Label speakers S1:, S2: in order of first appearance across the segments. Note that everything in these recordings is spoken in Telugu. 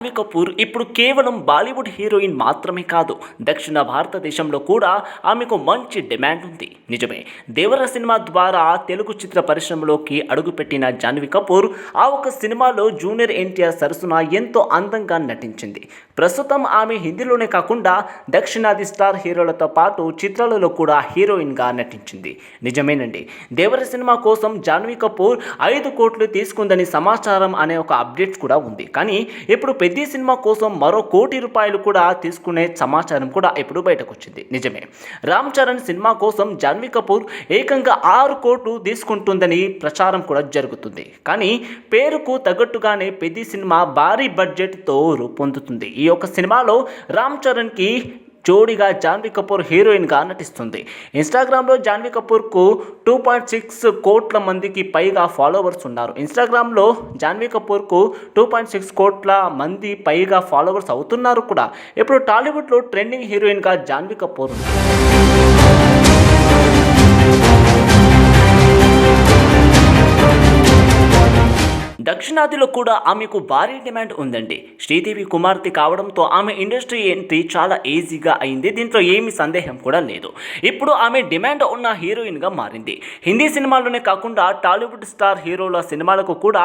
S1: జాన్వీ కపూర్ ఇప్పుడు కేవలం బాలీవుడ్ హీరోయిన్ మాత్రమే కాదు దక్షిణ భారతదేశంలో కూడా ఆమెకు మంచి డిమాండ్ ఉంది. నిజమే దేవర సినిమా ద్వారా తెలుగు చిత్ర పరిశ్రమలోకి అడుగుపెట్టిన జాన్వీ కపూర్ ఆ ఒక సినిమాలో జూనియర్ ఎన్టీఆర్ సరసన ఎంతో అందంగా నటించింది. ప్రస్తుతం ఆమె హిందీలోనే కాకుండా దక్షిణాది స్టార్ హీరోలతో పాటు చిత్రాలలో కూడా హీరోయిన్గా నటించింది. నిజమేనండి దేవర సినిమా కోసం జాన్వీ కపూర్ ఐదు కోట్లు తీసుకుందని సమాచారం అనే ఒక అప్డేట్ కూడా ఉంది. కానీ ఇప్పుడు పెద్ద సినిమా కోసం మరో కోటి రూపాయలు కూడా తీసుకునే సమాచారం కూడా ఇప్పుడు బయటకు వచ్చింది నిజమే. రామ్ చరణ్ సినిమా కోసం జాన్వీ కపూర్ ఏకంగా ఆరు కోట్లు తీసుకుంటుందని ప్రచారం కూడా జరుగుతుంది. కానీ పేరుకు తగ్గట్టుగానే పెద్ద సినిమా భారీ బడ్జెట్తో రూపొందుతుంది. ఈ యొక్క సినిమాలో రామ్ చరణ్కి జోడిగా జాన్వీ కపూర్ హీరోయిన్గా నటిస్తుంది. ఇన్స్టాగ్రామ్లో జాన్వీ కపూర్కు టూ పాయింట్ సిక్స్ కోట్ల మందికి పైగా ఫాలోవర్స్ ఉన్నారు. ఇన్స్టాగ్రామ్లో జాన్వీ కపూర్కు టూ పాయింట్ సిక్స్ కోట్ల మంది పైగా ఫాలోవర్స్ అవుతున్నారు కూడా. ఇప్పుడు టాలీవుడ్లో ట్రెండింగ్ హీరోయిన్గా జాన్వీ కపూర్ దక్షిణాదిలో కూడా ఆమెకు భారీ డిమాండ్ ఉందండి. శ్రీదేవి కుమార్తె కావడంతో ఆమె ఇండస్ట్రీ ఎంట్రీ చాలా ఈజీగా అయింది. దీంట్లో ఏమీ సందేహం కూడా లేదు. ఇప్పుడు ఆమె డిమాండ్ ఉన్న హీరోయిన్గా మారింది. హిందీ సినిమాల్లోనే కాకుండా టాలీవుడ్ స్టార్ హీరోల సినిమాలకు కూడా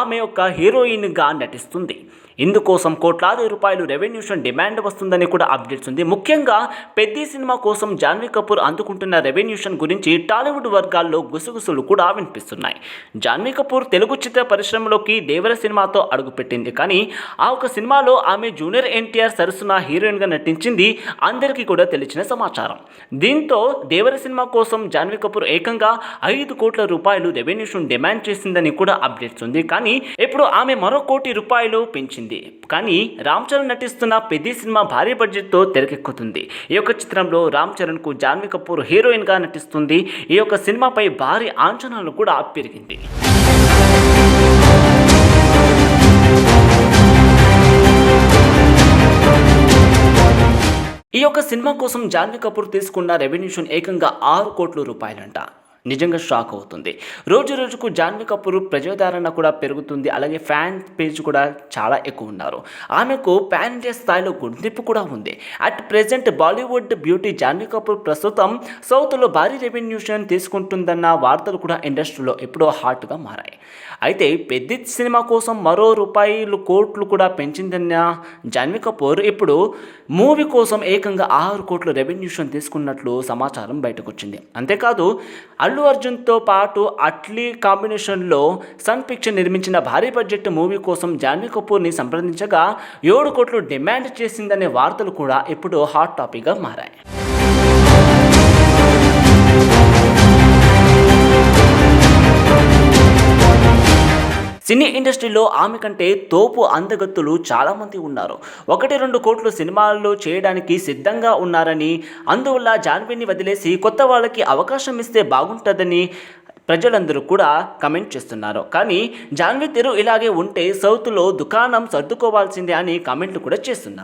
S1: ఆమె ఒక హీరోయిన్గా నటిస్తుంది. ఇందుకోసం కోట్లాది రూపాయలు రెవెన్యూషన్ డిమాండ్ వస్తుందని కూడా అప్డేట్స్ ఉంది. ముఖ్యంగా పెద్ద సినిమా కోసం జాన్వీ కపూర్ అందుకుంటున్న రెవెన్యూషన్ గురించి టాలీవుడ్ వర్గాల్లో గుసగుసలు కూడా వినిపిస్తున్నాయి. జాన్వీ కపూర్ తెలుగు చిత్ర పరిశ్రమలోకి దేవర సినిమాతో అడుగుపెట్టింది. కానీ ఆ ఒక సినిమాలో ఆమె జూనియర్ ఎన్టీఆర్ సరసన హీరోయిన్గా నటించింది అందరికీ కూడా తెలిసిన సమాచారం. దీంతో దేవర సినిమా కోసం జాన్వీ కపూర్ ఏకంగా ఐదు కోట్ల రూపాయలు రెవెన్యూషన్ డిమాండ్ చేసిందని కూడా అప్డేట్స్ ఉంది. కానీ ఇప్పుడు ఆమె మరో కోటి రూపాయలు పెంచింది. కానీ రామ్ చరణ్ నటిస్తున్న పెద్ద సినిమా భారీ బడ్జెట్తో తెరకెక్కుతుంది. ఈ యొక్క చిత్రంలో రామ్ చరణ్కు జాన్వీ కపూర్ హీరోయిన్గా నటిస్తుంది. ఈ యొక్క సినిమాపై భారీ అంచనాలు కూడా పెరిగింది. ఈ యొక్క సినిమా కోసం జాన్వీ కపూర్ తీసుకున్న రెవెన్యూషన్ ఏకంగా ఆరు కోట్ల రూపాయలంట. నిజంగా షాక్ అవుతుంది. రోజు రోజుకు జాన్వీ కపూర్ ప్రజాదరణ కూడా పెరుగుతుంది. అలాగే ఫ్యాన్ పేజ్ కూడా చాలా ఎక్కువ ఉన్నారు. ఆమెకు ప్యాన్ ఇండియా స్థాయిలో గుర్తింపు కూడా ఉంది. At present Bollywood beauty Janhvi Kapoor ప్రస్తుతం సౌత్లో భారీ రెవెన్యూషన్ తీసుకుంటుందన్న వార్తలు కూడా ఇండస్ట్రీలో ఎప్పుడో హాట్గా మారాయి. అయితే పెద్ద సినిమా కోసం మరో రూపాయలు కోట్లు కూడా పెంచిందన్న జాన్వీ కపూర్ ఇప్పుడు మూవీ కోసం ఏకంగా ఆరు కోట్ల రెవెన్యూషన్ తీసుకున్నట్లు సమాచారం బయటకు వచ్చింది అంతేకాదు అల్లు అర్జున్తో పాటు అట్లీ కాంబినేషన్లో సన్ పిక్చర్ నిర్మించిన భారీ బడ్జెట్ మూవీ కోసం జాన్వీ కపూర్ని సంప్రదించగా ఏడు కోట్లు డిమాండ్ చేసిందనే వార్తలు కూడా ఇప్పుడు హాట్ టాపిక్గా మారాయి. సినీ ఇండస్ట్రీలో ఆమె కంటే తోపు అందగత్తులు చాలామంది ఉన్నారు. ఒకటి రెండు కోట్లు సినిమాల్లో చేయడానికి సిద్ధంగా ఉన్నారని అందువల్ల జాన్వీని వదిలేసి కొత్త వాళ్ళకి అవకాశం ఇస్తే బాగుంటుందని ప్రజలందరూ కూడా కమెంట్ చేస్తున్నారు. కానీ జాన్వీ తెరు ఇలాగే ఉంటే సౌత్లో దుకాణం సర్దుకోవాల్సిందే అని కామెంట్లు కూడా చేస్తున్నారు.